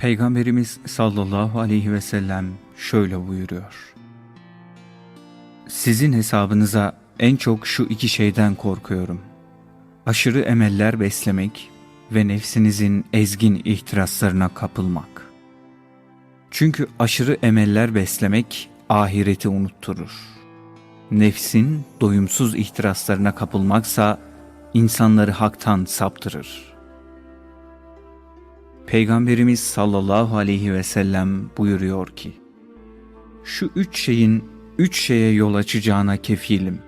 Peygamberimiz sallallahu aleyhi ve sellem şöyle buyuruyor. Sizin hesabınıza en çok şu iki şeyden korkuyorum. Aşırı emeller beslemek ve nefsinizin ezgin ihtiraslarına kapılmak. Çünkü aşırı emeller beslemek ahireti unutturur. Nefsin doyumsuz ihtiraslarına kapılmaksa insanları haktan saptırır. Peygamberimiz sallallahu aleyhi ve sellem buyuruyor ki, Şu üç şeyin üç şeye yol açacağına kefilim.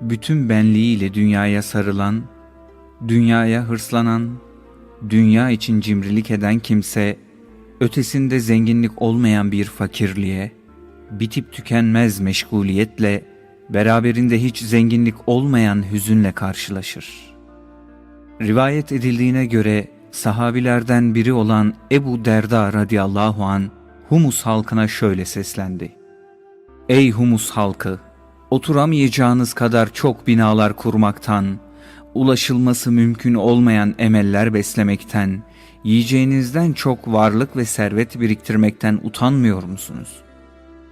Bütün benliğiyle dünyaya sarılan, dünyaya hırslanan, dünya için cimrilik eden kimse, ötesinde zenginlik olmayan bir fakirliğe, bitip tükenmez meşguliyetle, beraberinde hiç zenginlik olmayan hüzünle karşılaşır. Rivayet edildiğine göre sahabilerden biri olan Ebu Derda radıyallahu an Humus halkına şöyle seslendi. Ey Humus halkı! Oturamayacağınız kadar çok binalar kurmaktan, ulaşılması mümkün olmayan emeller beslemekten, yiyeceğinizden çok varlık ve servet biriktirmekten utanmıyor musunuz?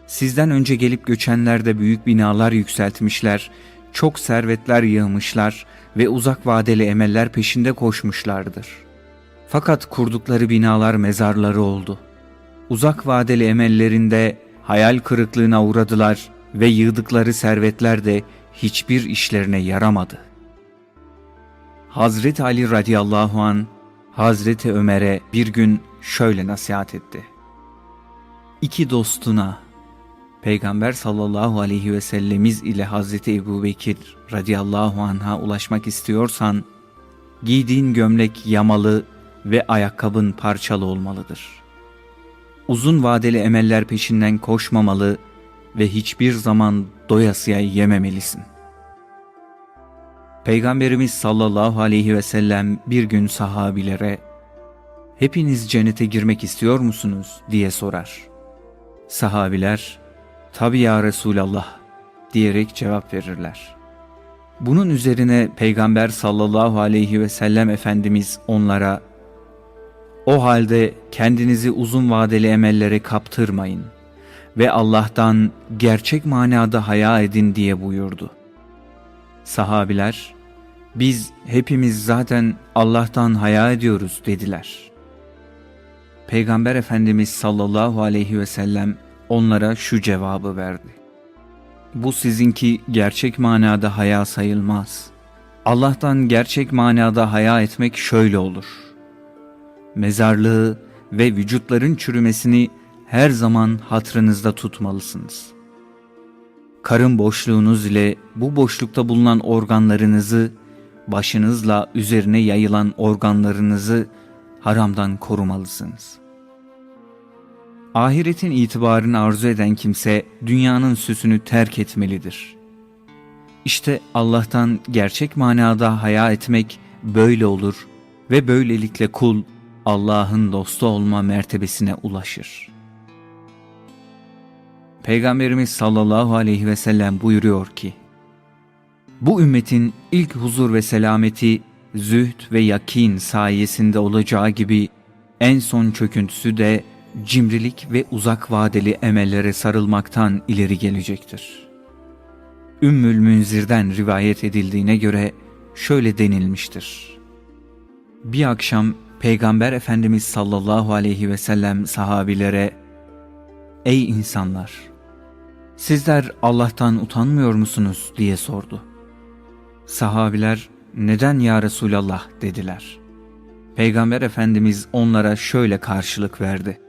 Sizden önce gelip göçenler de büyük binalar yükseltmişler, çok servetler yığmışlar ve uzak vadeli emeller peşinde koşmuşlardır. Fakat kurdukları binalar mezarları oldu. Uzak vadeli emellerinde hayal kırıklığına uğradılar ve yığdıkları servetler de hiçbir işlerine yaramadı. Hazreti Ali radıyallahu an Hazreti Ömer'e bir gün şöyle nasihat etti. İki dostuna Peygamber sallallahu aleyhi ve sellemiz ile Hazreti Ebu Bekir radıyallahu anh'a ulaşmak istiyorsan giydiğin gömlek yamalı ve ayakkabın parçalı olmalıdır. Uzun vadeli emeller peşinden koşmamalı ve hiçbir zaman doyasıya yememelisin. Peygamberimiz sallallahu aleyhi ve sellem bir gün sahabilere hepiniz cennete girmek istiyor musunuz diye sorar. Sahabiler tabi ya Resulallah diyerek cevap verirler. Bunun üzerine Peygamber sallallahu aleyhi ve sellem Efendimiz onlara o halde kendinizi uzun vadeli emellere kaptırmayın ve Allah'tan gerçek manada haya edin diye buyurdu. Sahabiler, biz hepimiz zaten Allah'tan haya ediyoruz dediler. Peygamber Efendimiz sallallahu aleyhi ve sellem onlara şu cevabı verdi. Bu sizinki gerçek manada haya sayılmaz. Allah'tan gerçek manada haya etmek şöyle olur.'' Mezarlığı ve vücutların çürümesini her zaman hatırınızda tutmalısınız. Karın boşluğunuz ile bu boşlukta bulunan organlarınızı, başınızla üzerine yayılan organlarınızı haramdan korumalısınız. Ahiretin itibarını arzu eden kimse dünyanın süsünü terk etmelidir. İşte Allah'tan gerçek manada haya etmek böyle olur ve böylelikle kul Allah'ın dostu olma mertebesine ulaşır. Peygamberimiz sallallahu aleyhi ve sellem buyuruyor ki, Bu ümmetin ilk huzur ve selameti zühd ve yakin sayesinde olacağı gibi en son çöküntüsü de cimrilik ve uzak vadeli emellere sarılmaktan ileri gelecektir. Ümmül Münzir'den rivayet edildiğine göre şöyle denilmiştir. Bir akşam Peygamber Efendimiz sallallahu aleyhi ve sellem sahabilere Ey insanlar! Sizler Allah'tan utanmıyor musunuz diye sordu. Sahabiler neden ya Resulallah dediler. Peygamber Efendimiz onlara şöyle karşılık verdi.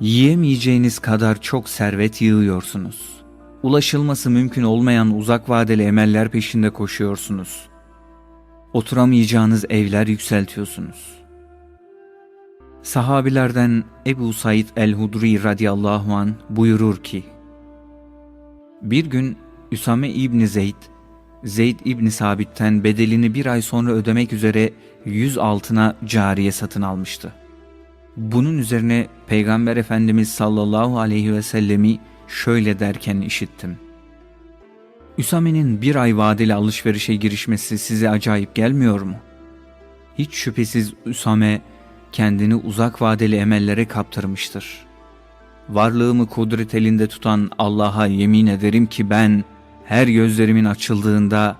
Yiyemeyeceğiniz kadar çok servet yığıyorsunuz. Ulaşılması mümkün olmayan uzak vadeli emeller peşinde koşuyorsunuz. Oturamayacağınız evler yükseltiyorsunuz.'' Sahabilerden Ebu Said el-Hudri radıyallahu an buyurur ki, Bir gün Üsame İbni Zeyd, Zeyd İbni Sabit'ten bedelini bir ay sonra ödemek üzere yüz altına cariye satın almıştı. Bunun üzerine Peygamber Efendimiz sallallahu aleyhi ve sellemi şöyle derken işittim. Üsame'nin bir ay vadeli alışverişe girişmesi size acayip gelmiyor mu? Hiç şüphesiz Üsame kendini uzak vadeli emellere kaptırmıştır. Varlığımı kudret elinde tutan Allah'a yemin ederim ki ben her gözlerimin açıldığında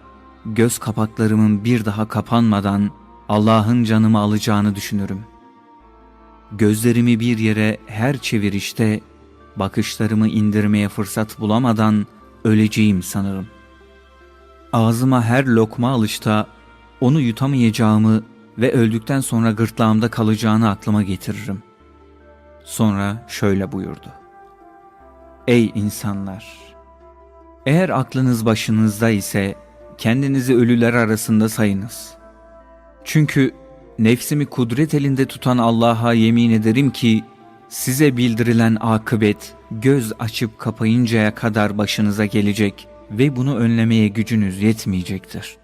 göz kapaklarımın bir daha kapanmadan Allah'ın canımı alacağını düşünürüm. Gözlerimi bir yere her çevirişte bakışlarımı indirmeye fırsat bulamadan öleceğim sanırım. Ağzıma her lokma alışta onu yutamayacağımı ve öldükten sonra gırtlağımda kalacağını aklıma getiririm. Sonra şöyle buyurdu. Ey insanlar! Eğer aklınız başınızda ise kendinizi ölüler arasında sayınız. Çünkü nefsimi kudret elinde tutan Allah'a yemin ederim ki size bildirilen akıbet göz açıp kapayıncaya kadar başınıza gelecek ve bunu önlemeye gücünüz yetmeyecektir.